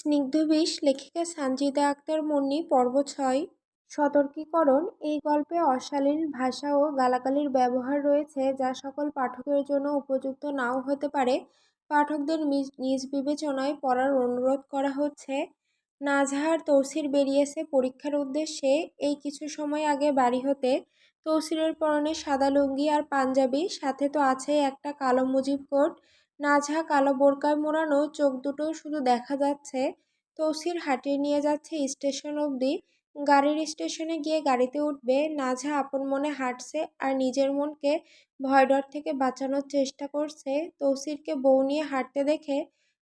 স্নিগ্ধবিষ লেখিকা সানজিদা আক্তার মুন্নি, পর্ব ছয়, সতর্কীকরণ। এই গল্পে অশালীন ভাষা ও গালাগালির ব্যবহার রয়েছে যা সকল পাঠকের জন্য উপযুক্ত নাও হতে পারে। পাঠকদের নিজ বিবেচনায় পড়ার অনুরোধ করা হচ্ছে। নাজহার তৌসির বেরিয়েছে পরীক্ষার উদ্দেশ্যে। এই কিছু সময় আগে বাড়ি হতে তৌসিরের পরনে সাদা লুঙ্গি আর পাঞ্জাবি, সাথে তো আছেই একটা কালো মুজিব কোট। নাজহা কালো বোরকায় মোড়ানো চোখ দুটো শুধু দেখা যাচ্ছে। তৌসির হাঁটিয়ে নিয়ে যাচ্ছে স্টেশন অবধি। গাড়ির স্টেশনে গিয়ে গাড়িতে উঠবে। নাঝা আপন মনে হাঁটছে আর নিজের মনকে ভয় ডর থেকে বাঁচানোর চেষ্টা করছে। তৌসিরকে বউ নিয়ে হাঁটতে দেখে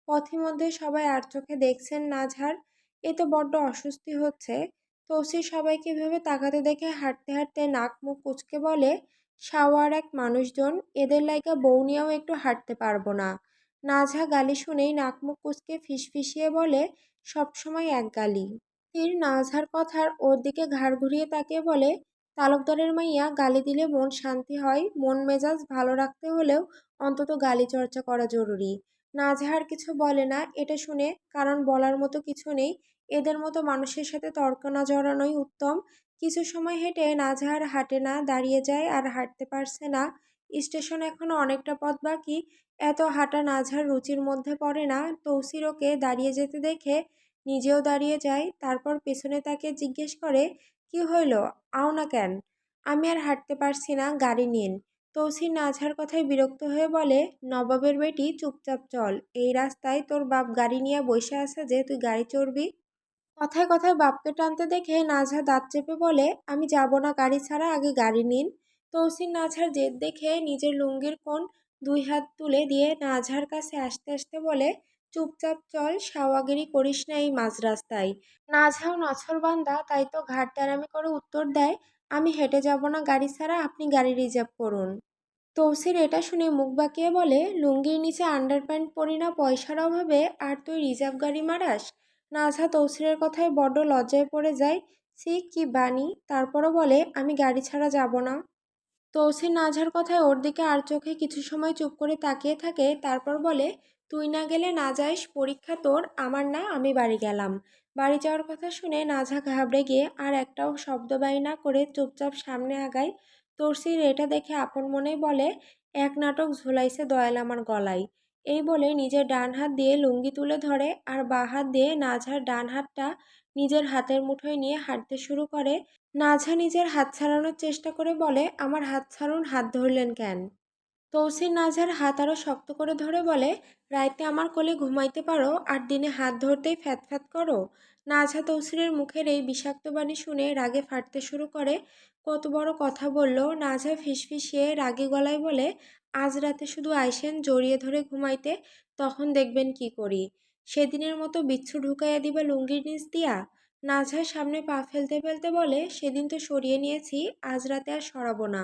পথিমধ্যে সবাই আর চোখে দেখছেন নাজহার। এ তো বড্ড অস্বস্তি হচ্ছে। তৌসির সবাইকে এভাবে তাকাতে দেখে হাঁটতে হাঁটতে নাক মুখ কুচকে বলে সাওয়ার এক মানুষজন, এদের লাইকা বউ নিয়েও একটু হাঁটতে পারব না। নাঝা গালি শুনেই নাক মুখ কুচকে ফিসফিসিয়ে বলে সবসময় এক গালি। তীর নাঝার কথার ওর দিকে ঘাড় ঘুরিয়ে তাকিয়ে বলে, তালুকদারের মাইয়া, গালি দিলে মন শান্তি হয়, মন মেজাজ ভালো রাখতে হলেও অন্তত গালি চর্চা করা জরুরি। নাজহার কিছু বলে না, এটা শুনে, কারণ বলার মতো কিছু নেই, এদের মতো মানুষের সাথে তর্ক না জড়ানোই উত্তম। কিছু সময় হেঁটে নাজহার হাঁটে না দাঁড়িয়ে যায় আর হাঁটতে পারছে না। স্টেশন এখনও অনেকটা পথ বাকি। এত হাঁটা নাজহার রুচির মধ্যে পড়ে না। তৌসির ওকে দাঁড়িয়ে যেতে দেখে নিজেও দাঁড়িয়ে যায়। তারপর পেছনে তাকে জিজ্ঞেস করে, কি হইল? আও না কেন? আমি আর হাঁটতে পারছি না, গাড়ি নিন। তৌসির নাজহার কথায় বিরক্ত হয়ে বলে, নবাবের বেটি, চুপচাপ চল। এই রাস্তায় তোর বাপ গাড়ি নিয়ে বসে আছে যে, তুই গাড়ি চড়বি? কথায় কথায় বাপকে টানতে দেখে নাঝা দাঁত চেপে বলে, আমি যাব না, গাড়ি ছাড়া, আগে গাড়ি নিন। তৌসির নাঝার জেদ দেখে নিজের লুঙ্গির কোণ দুই হাত তুলে দিয়ে নাঝার কাছে আসতে আসতে বলে, চুপচাপ চল, সাওয়াগিরি করিস না এই মাঝ রাস্তায় নাঝাও নছর বান্দা, তাই তো ঘাট তেরামি করে উত্তর দেয়, আমি হেঁটে যাব না, গাড়ি ছাড়া, আপনি গাড়ি রিজার্ভ করুন। তৌসির এটা শুনে মুখ বাঁকিয়ে বলে, লুঙ্গির নিচে আন্ডার প্যান্ট পরি না, পয়সার অভাবে, আর তুই রিজার্ভ গাড়ি মারাস? নাজহা তৌসিরের কথায় বড্ড লজ্জায় পড়ে যায়। সি কি বাণী? তারপরও বলে, আমি গাড়ি ছাড়া যাব না। তৌসির নাজহার কথায় ওর দিকে আর চোখে কিছু সময় চুপ করে তাকিয়ে থাকে। তারপর বলে, তুই না গেলে না যাইস, পরীক্ষা তোর, আমার না, আমি বাড়ি গেলাম। বাড়ি যাওয়ার কথা শুনে নাজা ঘাবড়ে গিয়ে আর একটাও শব্দ বাই না করে চুপচাপ সামনে আগায়। তৌসির এটা দেখে আপন মনেই বলে, এক নাটক ঝুলাইছে দয়াল আমার গলায়। এই বলে নিজের ডান হাত দিয়ে লুঙ্গি তুলে ধরে আর বাঁ হাত দিয়ে নাঝার ডান হাতটা নিজের হাতের মুঠোয় নিয়ে হাঁটতে শুরু করে। নাঝা নিজের হাত ছাড়ানোর চেষ্টা করে বলে, আমার হাত ছাড়ুন, হাত ধরলেন কেন? তৌসির নাঝার হাত আরও শক্ত করে ধরে বলে, রাইতে আমার কোলে ঘুমাইতে পারো আর দিনে হাত ধরতেই ফ্যাত ফ্যাত করো। নাঝা তৌসিরের মুখের এই বিষাক্ত বাণী শুনে রাগে ফাটতে শুরু করে। কত বড় কথা বলল। নাঝা ফিসফিসিয়ে রাগে গলায় বলে আজ রাতে শুধু আইসেন জড়িয়ে ধরে ঘুমাইতে, তখন দেখবেন কি করি? সেদিনের মতো বিচ্ছু ঢুকাইয়া দিবা লুঙ্গির নিচ দিয়া? নাঝার সামনে পা ফেলতে ফেলতে বলে, সেদিন তো সরিয়ে নিয়েছি, আজ রাতে আর সরাবো না।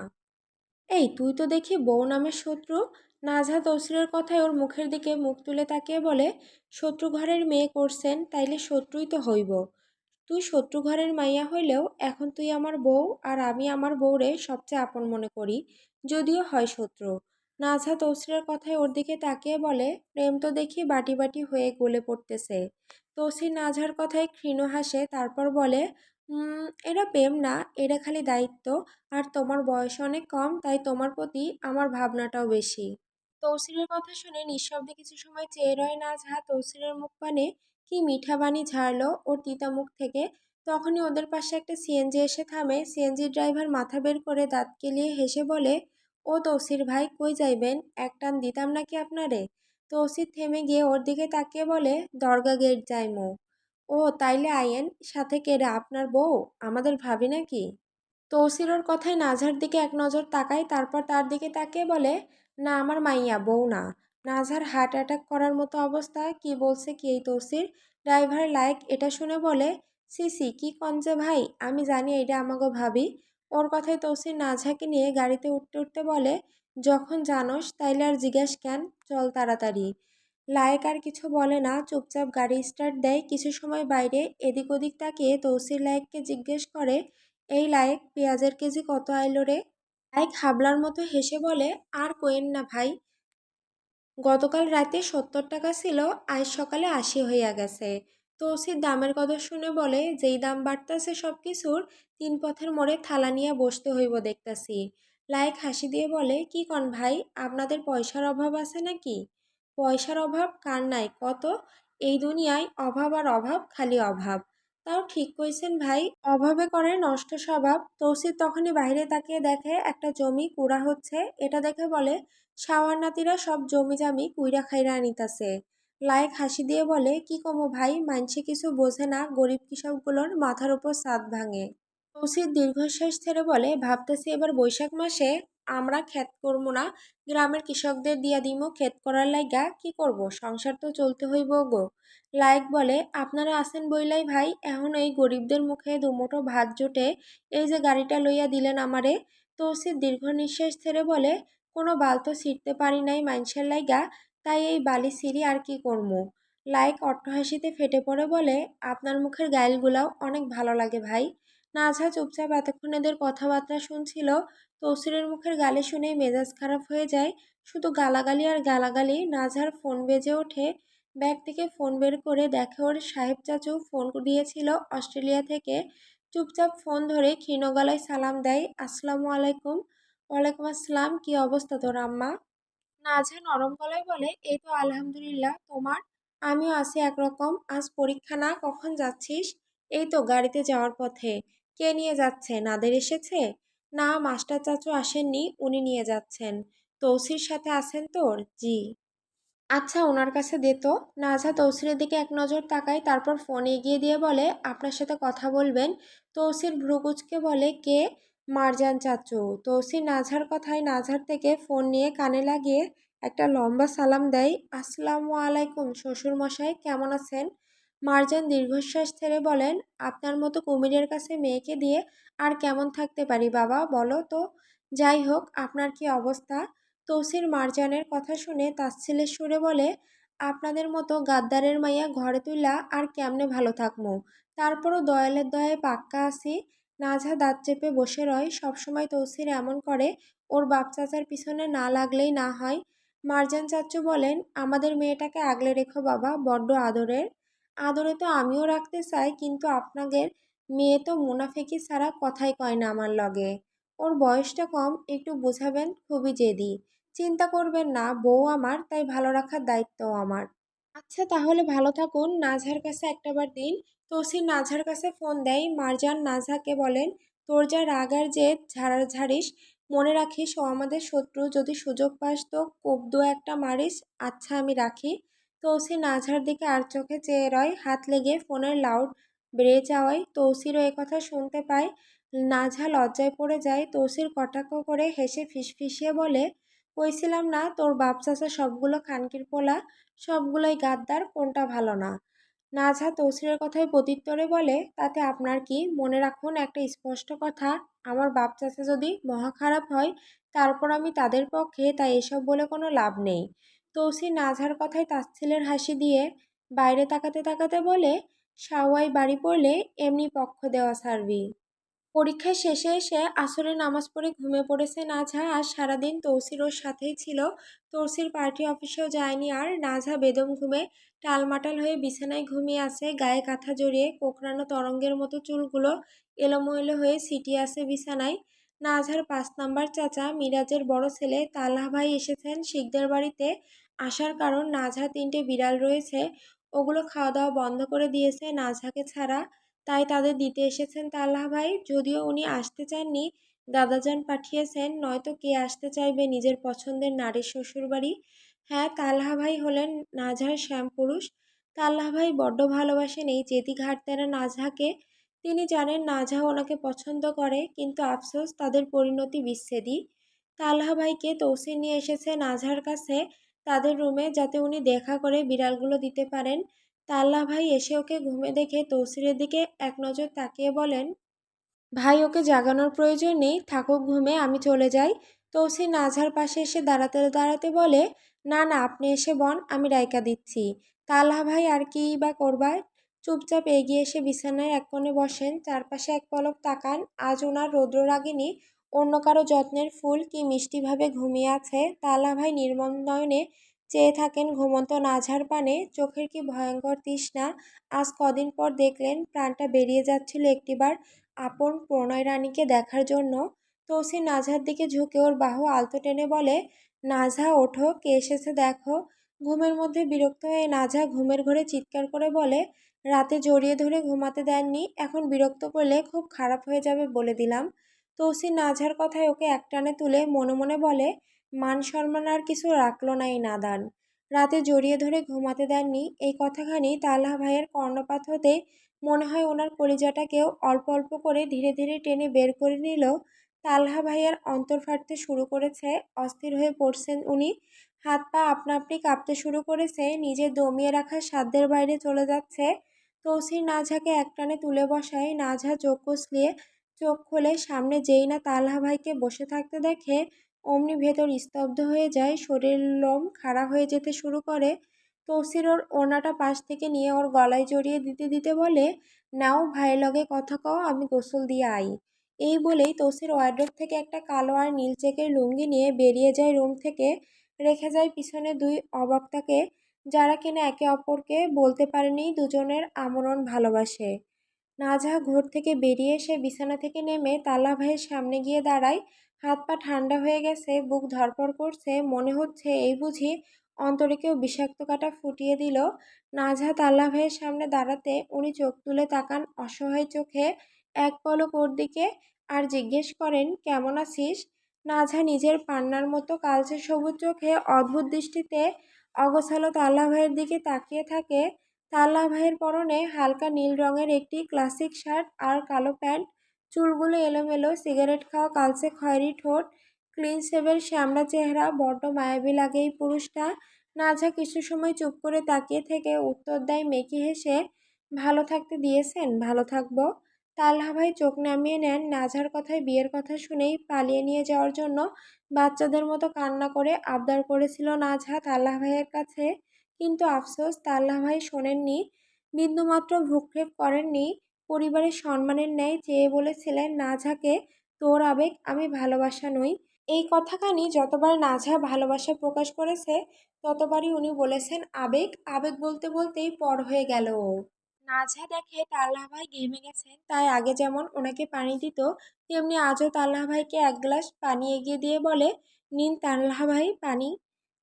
এই, তুই তো দেখি বউ নামের শত্রু? নাজহা তসরির কথায় ওর মুখের দিকে মুখ তুলে তাকিয়ে বলে, শত্রু ঘরের মেয়ে করছেন, তাইলে শত্রুই তো হইব। তুই শত্রু ঘরের মাইয়া হইলেও এখন তুই আমার বউ আর আমি আমার বউরে সবচেয়ে আপন মনে করি, যদিও হয় শত্রু। নাজহা তসরির কথায় ওর দিকে তাকিয়ে বলে, প্রেম তো দেখি বাটি বাটি হয়ে গলে পড়তেছে। তসির নাজহার কথায় ক্ষীণ হাসে, তারপর বলে এরা প্রেম না, এরা খালি দায়িত্ব। আর তোমার বয়স অনেক কম, তাই তোমার প্রতি আমার ভাবনাটাও বেশি। তৌসিরের কথা শুনে নিঃশব্দে কিছু সময় চেয়ে রয় নাজহা তৌসিরের মুখ পানে কি মিঠা বাণী ঝাড়লো ওর তিতা মুখ থেকে। তখনই ওদের পাশে একটা সিএনজি এসে থামে। সিএনজি ড্রাইভার মাথা বের করে দাঁত কেলিয়ে হেসে বলে ও তৌসির ভাই কই যাইবেন? এক টান দিতাম নাকি আপনারে? তৌসির থেমে গিয়ে ওর দিকে তাকিয়ে বলে, দরগা গেট যাইমো ও, তাইলে আইয়েন, সাথে কেরা আপনার বউ? আমাদের ভাবি নাকি? তৌসির ওর কথায় নাঝার দিকে এক নজর তাকায়, তারপর তার দিকে তাকিয়ে বলে, না, আমার মাইয়া, বউ না। নাঝার হার্ট অ্যাটাক করার মতো অবস্থা, কি বলছে কি এই তৌসির? ড্রাইভার লাইক এটা শুনে বলে সিসি কি কঞ্জে ভাই? আমি জানি এটা আমাকে ভাবি। ওর কথায় তৌসির নাঝাকে নিয়ে গাড়িতে উঠতে উঠতে বলে, যখন জানোস তাইলে আর জিজ্ঞাস কেন? চল তাড়াতাড়ি। লায়েক আর কিছু বলে না, চুপচাপ গাড়ি স্টার্ট দেয়। কিছু সময় বাইরে এদিক ওদিক তাকিয়ে তৌসির লায়েককে জিজ্ঞেস করে, এই লায়েক, পেঁয়াজের কেজি কত আইলো রে? লায়েক হাবলার মতো হেসে বলে, আর কোয়েন না ভাই। গতকাল রাতে সত্তর টাকা ছিল, আজ সকালে আশি হইয়া গেছে। তৌসির দামের কথা শুনে বলে, যেই দাম বাড়তাছে সব কিছুর তিন পথের মোড়ে থালা নিয়ে বসতে হইব দেখতাছি। লায়েক হাসি দিয়ে বলে, কি কন ভাই, আপনাদের পয়সার অভাব আছে নাকি? পয়সার অভাব কার নাই, কত? এই দুনিয়ায় অভাব আর অভাব খালি অভাব। তাও ঠিক কইছেন ভাই, অভাবে করে নষ্ট স্বভাব। তৌসির তখনই বাইরে তাকিয়ে দেখে, একটা জমি কুড়া হচ্ছে, এটা দেখে বলে সাওয়ার নাতিরা সব জমি জামি কুইরা খাইরা আনিতাছে। লায়েক হাসি দিয়ে বলে, কি কমো ভাই মানসে কিছু বোঝে না, গরিব কৃষকগুলোর মাথার উপর ছাদ ভাঙে। তৌসির দীর্ঘশ্বাস ছেড়ে বলে, ভাবতেছি এবার বৈশাখ মাসে আমরা ক্ষেত করব না, গ্রামের কৃষকদের দিয়া দিমো, ক্ষেত করার লাইগা কি করব? সংসার তো চলতে হইব গো। লায়েক বলে, আপনারা আছেন বইলাই ভাই, এখন এই গরিবদের মুখে দুমুঠো ভাত জোটে, এই যে গাড়িটা লইয়া দিলেন আমারে। তৌসির দীর্ঘ নিঃশ্বাস ছেড়ে বলে, কোনো বাল তো ছিঁড়তে পারি নাই, মানুষের লাইগা তাই এই বালি সিঁড়ি আর কি করব লাইক অট্টহাসিতে ফেটে পড়ে বলে আপনার মুখের গাইলগুলাও অনেক ভালো লাগে ভাই। নাঝা চুপচাপ এতক্ষণ এদের কথাবার্তা শুনছিল, তৌসিরের মুখের গালি শুনেই মেজাজ খারাপ হয়ে যায়। শুধু গালাগালি আর গালাগালি নাঝার ফোন বেজে ওঠে। ব্যাগ থেকে ফোন বের করে দেখে ওর সাহেব চাচু ফোন দিয়েছিল অস্ট্রেলিয়া থেকে। চুপচাপ ফোন ধরে ক্ষীণ গলায় সালাম দেয়, আসসালামু আলাইকুম। ওয়ালাইকুম আসসালাম, কি অবস্থা তোর আম্মা? নাঝা নরম গলায় বলে, এই তো আলহামদুলিল্লাহ, তোমার? আমিও আছি একরকম। আজ পরীক্ষা না, কখন যাচ্ছিস? এই তো গাড়িতে যাওয়ার পথে। কে নিয়ে যাচ্ছে? নাদের এসেছে? না, মাস্টার চাচু আসেননি, উনি নিয়ে যাচ্ছেন। তৌসির সাথে আছেন তোর? জি। আচ্ছা ওনার কাছে দে তো। নাজা, তৌসিরের দিকে এক নজর তাকায়, তারপর ফোন এগিয়ে দিয়ে বলে, আপনার সাথে কথা বলবেন। তৌসির ভ্রুকুচকে বলে, কে? মারজান চাচু তৌসির নাঝার কথায় নাঝার থেকে ফোন নিয়ে কানে লাগিয়ে একটা লম্বা সালাম দেয়, আসসালামু আলাইকুম শ্বশুর মশাই, কেমন আছেন? মারজান দীর্ঘশ্বাস ছেড়ে বলেন, আপনার মতো কুমিরের কাছে মেয়েকে দিয়ে আর কেমন থাকতে পারি বাবা, বলো তো? যাই হোক, আপনার কি অবস্থা? তৌসির মারজানের কথা শুনে তাচ্ছিলের সুরে বলে, আপনাদের মতো গাদ্দারের মাইয়া ঘরে তুইলা আর কেমনে ভালো থাকমু? তারপরও দয়ালের দয়ায় পাক্কা আছি। নাঝা দাঁত চেপে বসে রয়, সবসময় তৌসির এমন করে, ওর বাপ চাচার পিছনে না লাগলেই না হয়। মারজান চাচ্চু বলেন, আমাদের মেয়েটাকে আগলে রেখো বাবা, বড্ড আদরের। আদরে তো আমিও রাখতে চাই, কিন্তু আপনাদের মেয়ে তো মুনাফেকি ছাড়া কথাই কয় না আমার লগে। ওর বয়সটা কম, একটু বোঝাবেন, খুবই জেদি। চিন্তা করবেন না, বউ আমার, তাই ভালো রাখার দায়িত্বও আমার। আচ্ছা তাহলে ভালো থাকুন। নাঝার কাছে একটাবার দিন তসির নাঝার কাছে ফোন দেয়, মারজান নাঝাকে বলেন, তোর যা রাগ আর জেদ ঝাড়া ঝাড়িস, মনে রাখিস ও আমাদের শত্রু যদি সুযোগ পাস তো কোপ একটা মারিস আচ্ছা আমি রাখি। তৌসি নাঝার দিকে আর চোখে চেয়ে রয়, হাত লেগে ফোনের লাউড বেড়ে যাওয়ায় তৌসিরও কথা শুনতে পায়। নাঝা লজ্জায় পড়ে যায় তৌসির কটাক্ষ করে হেসে ফিসফিসিয়ে বলে, কইছিলাম না তোর বাপ চাচা সবগুলো খানকির পোলা, সবগুলোই গাদ্দার, কোনটা ভালো না? নাঝা তৌসিরের কথায় প্রত্যুত্তরে বলে, তাতে আপনার কি মনে রাখুন একটা স্পষ্ট কথা? আমার বাপ চাচা যদি মহা খারাপ হয়, তারপর আমি তাদের পক্ষে তাই এসব বলে কোনো লাভ নেই। তৌসি নাঝার কথায় তাচ্ছিলের হাসি দিয়ে বাইরে তাকাতে তাকাতে বলে সাওয়াই বাড়ি পড়লে এমনি পক্ষ দেওয়া সারবি পরীক্ষা শেষে এসে আসরে নামাজ পড়ে ঘুমিয়ে পড়েছে নাঝা আর সারাদিন তৌসির ওর সাথেই ছিল। তৌসির পার্টি অফিসেও যায়নি আর নাঝা বেদম ঘুমে টালমাটাল হয়ে বিছানায় ঘুমিয়ে আছে, গায়ে কাঁথা জড়িয়ে কোকড়ানো তরঙ্গের মতো চুলগুলো এলোমেলো হয়ে সিটিয়ে আছে বিছানায়। নাঝার পাঁচ নাম্বার চাচা মিরাজের বড় ছেলে তাল্লাহ ভাই এসেছেন শিখদের বাড়িতে। আসার কারণ নাঝার তিনটে বিড়াল রয়েছে, ওগুলো খাওয়া দাওয়া বন্ধ করে দিয়েছে নাঝাকে ছাড়া। তাই তাদের দিতে এসেছেন তাল্লাহ ভাই। যদিও উনি আসতে চাননি, দাদাজান পাঠিয়েছেন, নয়তো কে আসতে চাইবে নিজের পছন্দের নারীর শ্বশুরবাড়ি। হ্যাঁ তাল্লাহ ভাই হলেন নাজহার শ্যামপুরুষ। তাল্লাহ ভাই বড্ড ভালোবাসেন এই চেতি ঘাটতেরা নাজহাকে। তিনি জানেন নাজহা ওনাকে পছন্দ করে, কিন্তু আফসোস তাদের পরিণতি বিচ্ছেদী তাল্লাহ ভাইকে তৌসির নিয়ে এসেছে নাজহার কাছে তাদের রুমে যাতে উনি দেখা করে বিড়ালগুলো দিতে পারেন। তাল্লা ভাই এসে ওকে ঘুমে দেখে তৌসিরের দিকে এক নজর তাকিয়ে বলেন, ভাই, ওকে জাগানোর প্রয়োজন নেই, থাকুক ঘুমে, আমি চলে যাই। তৌসির নাঝার পাশে এসে দাঁড়াতে দাঁড়াতে বলে না না, আপনি এসে বন, আমি রায়কা দিচ্ছি। তাল্লা ভাই, আর কি বা করবার চুপচাপ এগিয়ে এসে বিছানায় এক কোণে বসেন, চারপাশে এক পলক তাকান, আজ ওনার রৌদ্ররাগিনী, অন্য কারও যত্নের ফুল কি মিষ্টিভাবে ঘুমিয়ে আছে? তালা ভাই নির্মম নয়নে চেয়ে থাকেন ঘুমন্ত নাঝার পানে, চোখের কি ভয়ঙ্কর তৃষ্ণা? আজ কদিন পর দেখলেন প্রাণটা বেরিয়ে যাচ্ছিল একটিবার আপন প্রণয় রানীকে দেখার জন্য। তৌসির নাঝার দিকে ঝুঁকে ওর বাহু আলতো টেনে বলে নাঝা ওঠো, কে এসেছে দেখো। ঘুমের মধ্যে বিরক্ত হয়ে নাঝা ঘুমের ঘরে চিৎকার করে বলে, রাতে জড়িয়ে ধরে ঘুমাতে দেননি, এখন বিরক্ত করলে খুব খারাপ হয়ে যাবে বলে দিলাম। তৌসির নাঝার কথায় ওকে একটানে তুলে মনে মনে বলে, মান সম্মান আর কিছু রাখল না এই নাদান। রাতে জড়িয়ে ধরে ঘুমাতে দেননি। এই কথাখানি তালহা ভাইয়ের কর্ণপাত হতে মনে হয় ওনার কলিজাটাকেও অল্প অল্প করে ধীরে ধীরে টেনে বের করে নিল। তালহা ভাইয়ের অন্তর ফাটতে শুরু করেছে, অস্থির হয়ে পড়ছেন উনি। হাত পা আপনা আপনি কাঁপতে শুরু করেছে, নিজে দমিয়ে রাখা সাধ্যের বাইরে চলে যাচ্ছে। তৌসির নাঝাকে একটানে তুলে বসায় নাঝা চোখ কষলিয়ে চোখ খুলে সামনে যেই না তালহা ভাইকে বসে থাকতে দেখে, অমনি ভেতর স্তব্ধ হয়ে যায়, শরীর লোম খাড়া হয়ে যেতে শুরু করে। তৌসির ওর ওনাটা পাশ থেকে নিয়ে ওর গলায় জড়িয়ে দিতে দিতে বলে, নাও ভাই লগে কথা কও, আমি গোসল দিয়ে আই। এই বলেই তৌসির ওয়ার্ড্রোব থেকে একটা কালো আর নীল চেকের লুঙ্গি নিয়ে বেরিয়ে যায় রুম থেকে। রেখে যায় পিছনে দুই অবক্তাকে, যারা কিনা একে অপরকে বলতে পারেনি দুজনের আমরণ ভালোবাসে। নাজা ঘর থেকে বেরিয়ে এসে বিছানা থেকে নেমে তালা ভাইয়ের সামনে গিয়ে দাঁড়ায়। হাত পা ঠান্ডা হয়ে গেছে, বুক ধরপড় করছে, মনে হচ্ছে এই বুঝি অন্তরে কেউ বিষাক্ত কাটা ফুটিয়ে দিল। নাজা তাল্লা ভাইয়ের সামনে দাঁড়াতে উনি চোখ তুলে তাকান অসহায় চোখে, এক পলক ওর দিকে আর জিজ্ঞেস করেন, কেমন আছিস? নাঝা নিজের পান্নার মতো কালচে সবুজ চোখে অদ্ভুত দৃষ্টিতে অগোছালো তাল্লা ভাইয়ের দিকে তাকিয়ে থাকে। তাল্লা ভাইয়ের পরনে হালকা নীল রঙের একটি ক্লাসিক শার্ট আর কালো প্যান্ট, চুলগুলো এলোমেলো, সিগারেট খাওয়া কালচে খয়েরি ঠোঁট, ক্লিন সেভের শ্যামলা চেহারা, বড্ড মায়াবী লাগে এই পুরুষটা। নাঝা কিছু সময় চুপ করে তাকিয়ে থেকে উত্তর দেয়, মেকি হেসে, ভালো থাকতে দিয়েছেন, ভালো থাকব। তাল্হা ভাই চোখ নামিয়ে নেন নাঝার কথায় বিয়ের কথা শুনেই পালিয়ে নিয়ে যাওয়ার জন্য। বাচ্চাদের মতো কান্না করে আবদার করেছিল নাঝা তাল্লাহ ভাইয়ের কাছে। কিন্তু আফসোস তাল্লাহ ভাই শোনেননি। বিন্দুমাত্র ভ্রুক্ষেপ করেননি। পরিবারের সম্মানের ন্যায় চেয়ে বলেছিলেন নাঝাকে তোর আবেগ আমি ভালোবাসা নই। এই কথাখানি যতবার নাঝা ভালোবাসা প্রকাশ করেছে, ততবারই উনি বলেছেন, আবেগ আবেগ বলতে বলতেই পর হয়ে গেল ও। নাঝা দেখে তাল্লাহ ভাই ঘেমে গেছেন। তাই আগে যেমন ওনাকে পানি দিত, তেমনি আজও তাল্লাহ ভাইকে এক গ্লাস পানি এগিয়ে দিয়ে বলে, নিন তাল্লাহ ভাই পানি।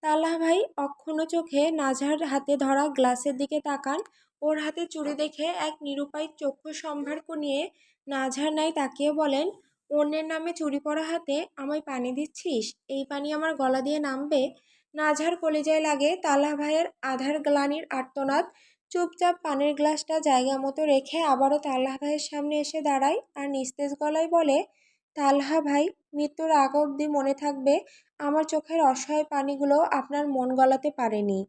তাল্লাহ ভাই অক্ষুণ্ণ চোখে নাঝার হাতে ধরা গ্লাসের দিকে তাকান। ওর হাতে চুড়ি দেখে এক নিরুপায় চক্ষু সম্ভার নিয়ে নাঝার নাই তাকিয়ে বলেন, অন্যের নামে চুরি পরা হাতে আমায় পানি দিচ্ছিস? এই পানি আমার গলা দিয়ে নামবে? নাঝার কলিজায় লাগে তালা ভাইয়ের আধার গ্লানির আর্তনাদ। চুপচাপ পানির গ্লাসটা জায়গা মতো রেখে আবারও তাল্লাহ ভাইয়ের সামনে এসে দাঁড়ায় আর নিস্তেজ গলায় বলে, তালহা ভাই, মৃত্যুর আগ অবধি মনে থাকবে আমার চোখের অসহায় পানিগুলো আপনার মন গলাতে পারেনি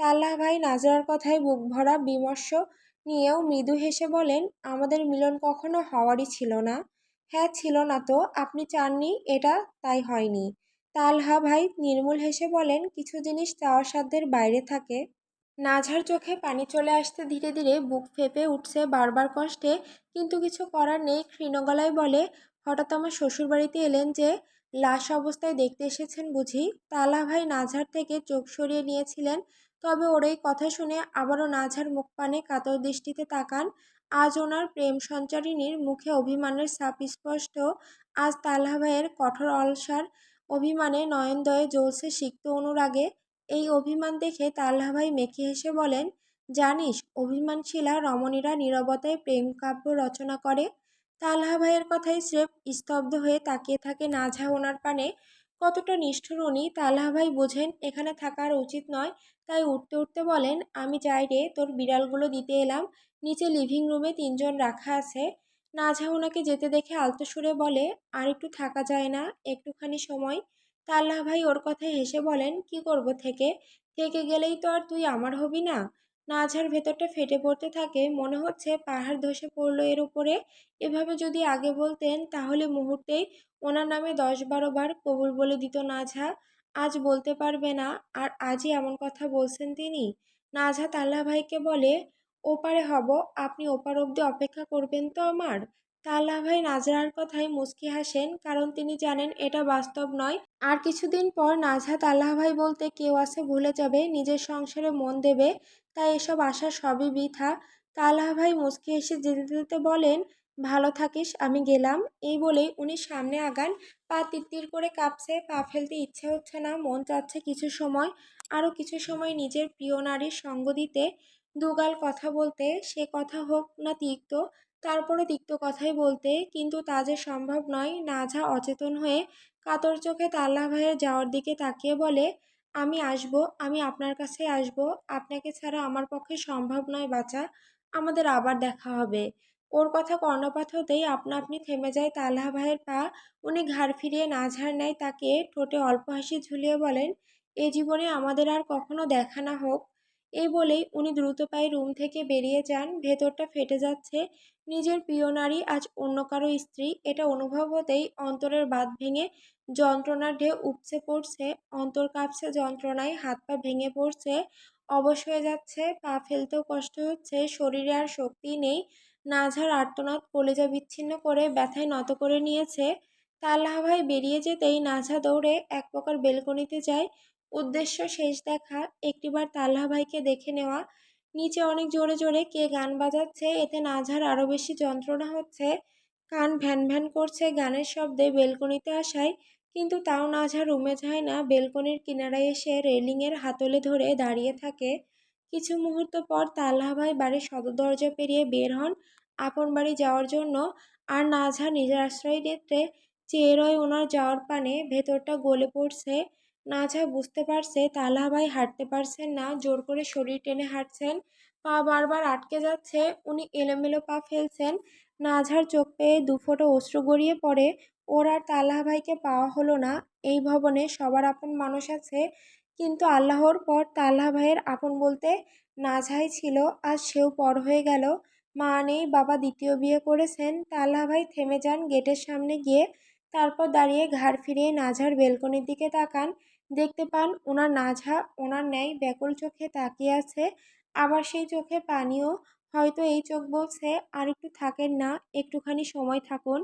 তাল্লাহ ভাই নাজরার কথায় বুক ভরা বিমর্ষ নিয়েও মৃদু হেসে বলেন, আমাদের মিলন কখনো হওয়ারই ছিল না। হ্যাঁ ছিল না তো, আপনি চাননি, এটা তাই হয়নি তালহা ভাই নির্মূল হেসে বলেন, কিছু জিনিস চাওয়ার সাধ্যের বাইরে থাকে। নাঝার চোখে পানি চলে আসতে ধীরে ধীরে বুক ফেপে উঠছে বারবার কষ্টে, কিন্তু কিছু করার নেই। ক্ষীণগলায় বলে, হঠাৎ আমার শ্বশুরবাড়িতে এলেন যে, লাশ অবস্থায় দেখতে এসেছেন বুঝি? তালা ভাই নাঝার থেকে চোখ সরিয়ে নিয়েছিলেন। তবে ওর এই কথা শুনে আবারও নাঝার মুখ পানে কাতর দৃষ্টিতে তাকান। আজ ওনার প্রেম সঞ্চারিণীর মুখে অভিমানের ছাপ স্পষ্ট। আজ তালা ভাইয়ের কঠোর অলসার অভিমানে নয়নদয়ে জ্বলছে সিক্ত অনুরাগে। এই অভিমান দেখে তাল্লা ভাই মেখে হেসে বলেন, জানিস, অভিমানশীলা রমণীরা নীরবতায় প্রেম কাব্য রচনা করে তালহা ভাইয়ের কথায় স্রেফ স্তব্ধ হয়ে তাকিয়ে থাকে নাঝা ওনার পানে। কতটা নিষ্ঠুর উনি, তালহা ভাই বোঝেন, এখানে থাকার উচিত নয়। তাই উঠতে উঠতে বলেন, আমি যাই রে, তোর বিড়ালগুলো দিতে এলাম। নিচে লিভিং রুমে তিনজন রাখা আছে নাঝা ওনাকে যেতে দেখে আলতো সুরে বলে, আর একটু থাকা যায় না, একটুখানি সময়। তাল্লাহ ভাই ওর কথায় হেসে বলেন, কি করব থেকে? থেকে গেলেই তো আর তুই আমার হবি না? নাঝার ভেতরটা ফেটে পড়তে থাকে। মনে হচ্ছে পাহাড় ধসে পড়ল এর উপরে। এভাবে যদি আগে বলতেন, তাহলে মুহূর্তেই ওনার নামে দশ বারো বার কবুল বলে দিত নাঝা আজ বলতে পারবে না, আর আজই এমন কথা বলছেন তিনি। নাঝা তাল্লা ভাইকে বলে, ওপারে হব, আপনি ওপার অবধি অপেক্ষা করবেন তো আমার? তাল্লা ভাই নাজরার কথায় মুচকি হাসেন, কারণ তিনি জানেন এটা বাস্তব নয়। আর কিছুদিন পর নাজহাত আল্লাহ ভাই বলতে কেউ আছে ভুলে যাবে, নিজের সংসারে মন দেবে, তাই এসব আশা সবই বৃথা। তাল্লাহ ভাই মুচকি হেসে যেতে যেতে বলেন, ভালো থাকিস, আমি গেলাম। এই বলেই উনি সামনে আগান, পা তিত্তির করে কাঁপছে, পা ফেলতে ইচ্ছে হচ্ছে না, মন চাচ্ছে কিছু সময়, আরও কিছু সময় নিজের প্রিয় নারীর সঙ্গ দিতে। দুগাল কথা বলতে, সে কথা হোক না তিক্ত। তারপরে তিক্ত কথাই বলতে, কিন্তু তা যে সম্ভব নয়। নাঝা অচেতন হয়ে কাতর চোখে তাল্লা ভাইয়ের যাওয়ার দিকে তাকিয়ে বলে, আমি আসব, আমি আপনার কাছে আসব। আপনাকে ছাড়া আমার পক্ষে সম্ভব নয় বাঁচা। আমাদের আবার দেখা হবে। ওর কথা কর্ণপাত হতেই আপনা আপনি থেমে যায় তাল্লাহ ভাইয়ের পা। উনি ঘাড় ফিরিয়ে নাঝার নেয় তাকে ঠোঁটে অল্প হাসি ঝুলিয়ে বলেন, এ জীবনে আমাদের আর কখনো দেখা না হোক। এই বলেই উনি দ্রুত পায়ে রুম থেকে বেরিয়ে যান। ভেতরটা ফেটে যাচ্ছে। নিজের প্রিয় নারী আজ অন্য কারও স্ত্রী। এটা অনুভব হতেই অন্তরের বাঁধ ভেঙে যন্ত্রণার ঢেউ উপচে পড়ছে। অন্তর কাঁপছে যন্ত্রণায়, হাত পা ভেঙে পড়ছে। অবশ হয়ে যাচ্ছে, পা ফেলতেও কষ্ট হচ্ছে। শরীরে আর শক্তি নেই। নাঝার আর্তনাদ কলেজা বিচ্ছিন্ন করে ব্যথায় নত করে নিয়েছে। তাল্লাহ ভাই বেরিয়ে যেতেই নাঝা দৌড়ে এক প্রকার বেলকনিতে যায়। উদ্দেশ্য শেষ দেখা। একটিবার তাল্লাহ ভাইকে দেখে নেওয়া। নিচে অনেক জোরে জোরে কে গান বাজাচ্ছে, এতে নাঝার আরও বেশি যন্ত্রণা হচ্ছে। কান ভ্যান ভ্যান করছে গানের শব্দে বেলকনিতে আসায়, কিন্তু তাও নাঝা রুমে যায় না। বেলকনির কিনারায় এসে রেলিংয়ের হাতলে ধরে দাঁড়িয়ে থাকে। কিছু মুহূর্ত পর তাল্লাহ ভাই বাড়ির সদর দরজা পেরিয়ে বের হন আপন বাড়ি যাওয়ার জন্য। আর নাঝা নিজের আশ্রয় নেত্রে চেয়ে রয় ওনার যাওয়ার পানে। ভেতরটা গলে পড়ছে। নাঝা বুঝতে পারছে তাল্লাহ ভাই হাঁটতে পারছেন না। জোর করে শরীর টেনে হাঁটছেন। পা বারবার আটকে যাচ্ছে, উনি এলোমেলো পা ফেলছেন। নাঝার চোখ পেয়ে দুফোটো অশ্রু গড়িয়ে পড়ে। ওর আর তাল্লাহ ভাইকে পাওয়া হলো না। এই ভবনে সবার আপন মানুষ আছে। কিন্তু আল্লাহর পর তাল্লাহ ভাইয়ের আপন বলতে নাঝাই ছিল আর সেও পর হয়ে গেল। মা নেই, বাবা দ্বিতীয় বিয়ে করেছেন। তাল্লাহ ভাই থেমে যান গেটের সামনে গিয়ে। তারপর দাঁড়িয়ে ঘাড় ফিরিয়ে নাঝার বেলকনির দিকে তাকান। দেখতে পান ওনার নাঝা ওনার ন্যায় ব্যাকুল চোখে তাকিয়ে আছে আবার সেই চোখে পানিও হয়তো এই চোখ বলছে আর একটু থাকেন না একটুখানি সময় থাকুন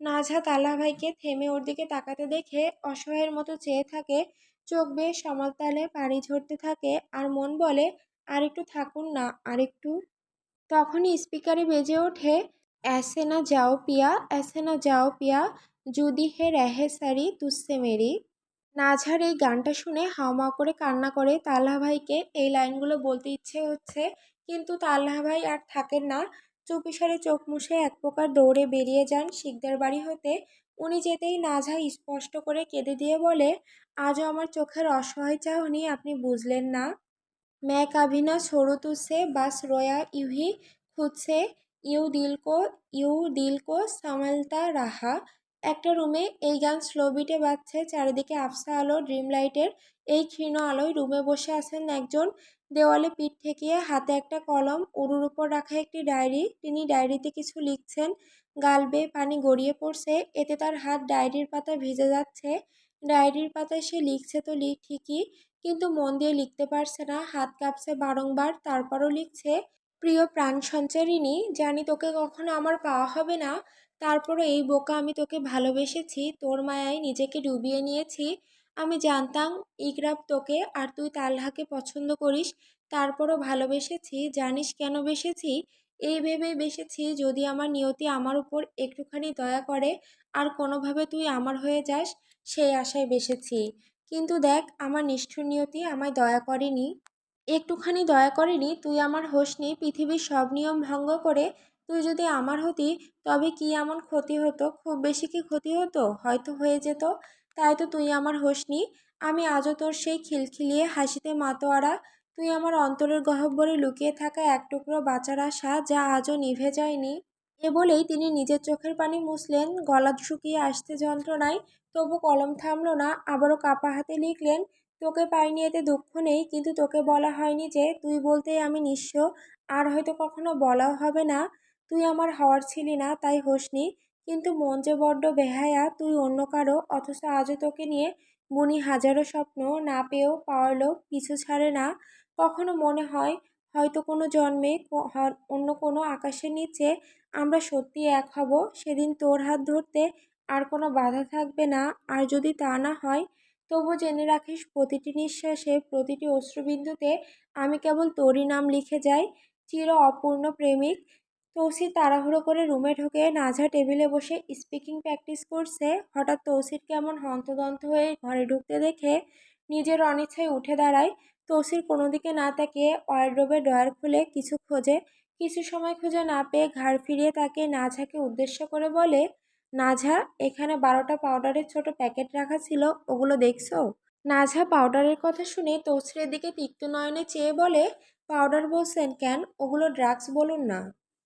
নাঝা তালা ভাইকে থেমে ওর দিকে তাকাতে দেখে অসহায়ের মতো চেয়ে থাকে চোখ বেয়ে সমালতালে পানি ঝরতে থাকে আর মন বলে আর একটু থাকুন না আর একটু তখনই স্পিকারে বেজে ওঠে ऐसे ना যাও পিয়া ऐसे ना যাও পিয়া যদি হে রহে সারি তুসসে মেরি নাঝার এই গানটা শুনে হাওমাও করে কান্না করে তাল্লাহ ভাইকে এই লাইনগুলো বলতে ইচ্ছে হচ্ছে কিন্তু তাল্লাহ ভাই আর থাকেন না চুপিসারে চোখ মুছে এক প্রকার দৌড়ে বেরিয়ে যান শিকদার বাড়ি হতে উনি যেতেই নাঝা স্পষ্ট করে কেঁদে দিয়ে বলে আজও আমার চোখের অসহায় চাহনি আপনি বুঝলেন না मैं कभी ना छोड़ू तुझसे बस रोया यूं ही खुद से ইউ দিল কো ইউ দিল কো সামালতা রাহা একটা রুমে এই গান স্লো বিটে বাজছে, চারিদিকে আফসা আলো, ড্রিম লাইটের এই ক্ষীণ আলোয় রুমে বসে আছেন একজন দেওয়ালে পিঠ ঠেকিয়ে হাতে একটা কলম, উরুর উপর রাখা একটি ডায়েরি, তিনি ডায়েরিতে কিছু লিখছেন গাল বেয়ে পানি গড়িয়ে পড়ছে, এতে তার হাত ডায়েরির পাতা ভিজে যাচ্ছে, ডায়েরির পাতায় সে লিখছে তো লিখ ঠিকই, কিন্তু মন দিয়ে লিখতে পারছে না, হাত কাঁপছে বারংবার, তারপরও লিখছে প্রিয় প্রাণ সঞ্চারিণী, জানি তোকে কখনো আমার পাওয়া হবে না। তারপরও এই বোকা আমি তোকে ভালোবেসেছি, তোর মায়ায় নিজেকে ডুবিয়ে নিয়েছি। আমি জানতাম ইকরাব তোকে আর তুই তালহাকে পছন্দ করিস, তারপরও ভালোবেসেছি। জানিস কেন বেসেছি? এই ভেবেই বেসেছি যদি আমার নিয়তি আমার উপর একটুখানি দয়া করে আর কোনোভাবে তুই আমার হয়ে যাস, সেই আশায় বেসেছি। কিন্তু দেখ, আমার নিষ্ঠুর নিয়তি আমায় দয়া করেনি। একটুখানি দয়া করেনি, তুই আমার হোস হোসনি পৃথিবীর সব নিয়ম ভঙ্গ করে তুই যদি আমার হতি, তবে কি এমন ক্ষতি হতো? খুব বেশি কি ক্ষতি হতো? হয়তো হয়ে যেত। তাই তো তুই আমার হোস নি। আমি আজও তোর সেই খিলখিলিয়ে হাসিতে মাতোয়ারা। তুই আমার অন্তরের গহ্বরে লুকিয়ে থাকা এক টুকরো বাঁচার আশা যা আজও নিভে যায়নি। এ বলেই তিনি নিজের চোখের পানি মুছলেন, গলা শুকিয়ে আসতে যন্ত্রণায় তবু কলম থামল না, আবারও কাপা হাতে লিখলেন তোকে পাইনি এতে দুঃখ নেই, কিন্তু তোকে বলা হয়নি যে তুই বলতেই আমি নিঃস্ব। আর হয়তো কখনো বলাও হবে না। তুই আমার হওয়ার ছিলি না, তাই হোসনি। কিন্তু মন যে বড্ড বেহায়া, তুই অন্য কারও, অথচ আজও তোকে নিয়ে বুনি হাজারো স্বপ্ন না পেয়েও পাওয়ার লোক পিছু ছাড়ে না। কখনো মনে হয়, হয়তো কোনো জন্মে অন্য কোনো আকাশের নিচে আমরা সত্যি এক হব। সেদিন তোর হাত ধরতে আর কোনো বাধা থাকবে না। আর যদি তা না হয় তবু জেনে রাখিস, প্রতিটি নিঃশ্বাসে প্রতিটি অশ্রুবিন্দুতে আমি কেবল তোরই নাম লিখে যাই, চির অপূর্ণ প্রেমিক। তৌসির তাড়াহুড়ো করে রুমে ঢুকে নাঝা টেবিলে বসে স্পিকিং প্র্যাকটিস করছে। হঠাৎ তৌসির কেমন হন্তদন্ত হয়ে ঘরে ঢুকতে দেখে নিজের অনিচ্ছায় উঠে দাঁড়ায়। তৌসির কোনো দিকে না তাকিয়ে ওয়ার্ড্রোবের ড্রয়ার খুলে কিছু খোঁজে, কিছু সময় খুঁজে না পেয়ে ঘাড় ফিরিয়ে তাকে নাঝাকে উদ্দেশ্য করে বলে নাঝা, এখানে বারোটা পাউডারের ছোট প্যাকেট রাখা ছিল, ওগুলো দেখছ? নাঝা পাউডারের কথা শুনে তৌসিরের দিকে তিক্ত নয়নে চেয়ে বলে, পাউডার বলছেন কেন? ওগুলো ড্রাগস বলুন না।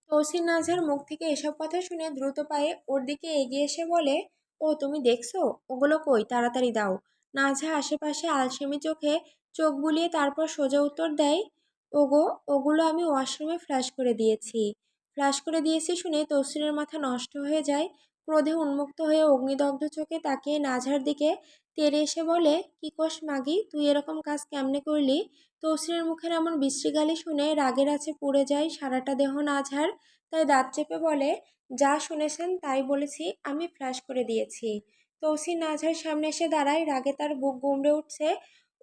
তৌসির নাঝার মুখ থেকে এসব কথা শুনে দ্রুত পায়ে ওর দিকে এগিয়ে এসে বলে, ও, তুমি দেখছ? ওগুলো কই? তাড়াতাড়ি দাও। নাঝা আশেপাশে আলসেমি চোখে চোখ বুলিয়ে তারপর সোজা উত্তর দেয়, ওগো, ওগুলো আমি ওয়াশরুমে ফ্ল্যাশ করে দিয়েছি। ফ্ল্যাশ করে দিয়েছি শুনে তৌসিরের মাথা নষ্ট হয়ে যায় ক্রোধে উন্মুক্ত হয়ে অগ্নিদগ্ধ চোখে তাকিয়ে নাঝার দিকে তেরে এসে বলে, কি কোষ মাগি? তুই এরকম কাজ কেমনে করলি? তৌসিরের মুখের এমন বিশ্রীগালি শুনে রাগের আছে পুড়ে যায় সারাটা দেহ নাঝার তাই দাঁত চেপে বলে, যা শুনেছেন তাই বলেছি, আমি ফ্ল্যাশ করে দিয়েছি। তৌসির নাঝার সামনে এসে দাঁড়ায়, রাগে তার বুক গুমড়ে উঠছে।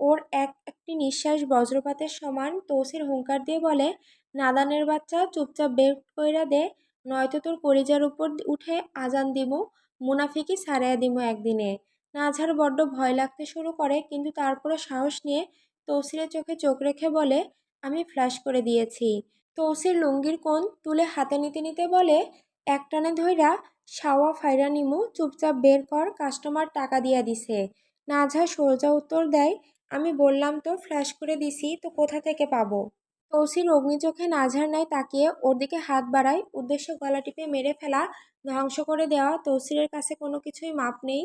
ওর এক, একটি নিঃশ্বাস বজ্রপাতের সমান তৌসির হুঙ্কার দিয়ে বলে, নাদানের বাচ্চা, চুপচাপ বের কইরা দে। নয়তো তোর কলিজার উপর উঠে আজান দিমু মুনাফিকি সারাইয়া দিমু একদিনে। নাঝার বড্ড ভয় লাগতে শুরু করে, কিন্তু তারপরে সাহস নিয়ে তৌসিরের চোখে চোখ রেখে বলে, আমি ফ্ল্যাশ করে দিয়েছি। তৌসির লুঙ্গির কোণ তুলে হাতে নিতে নিতে বলে, একটানে ধইরা সাওয়া ফাইরা নিমু, চুপচাপ বের কর, কাস্টমার টাকা দিয়া দিছে। নাঝা সোজা উত্তর দেয়, আমি বললাম তো ফ্ল্যাশ করে দিছি, তো কোথা থেকে পাবো? তৌসির অগ্নিচোখে নাঝার নাই তাকিয়ে ওর দিকে হাত বাড়ায়, উদ্দেশ্য গলা টিপে মেরে ফেলা, ধ্বংস করে দেওয়া, তৌসিরের কাছে কোনো কিছুই মাপ নেই।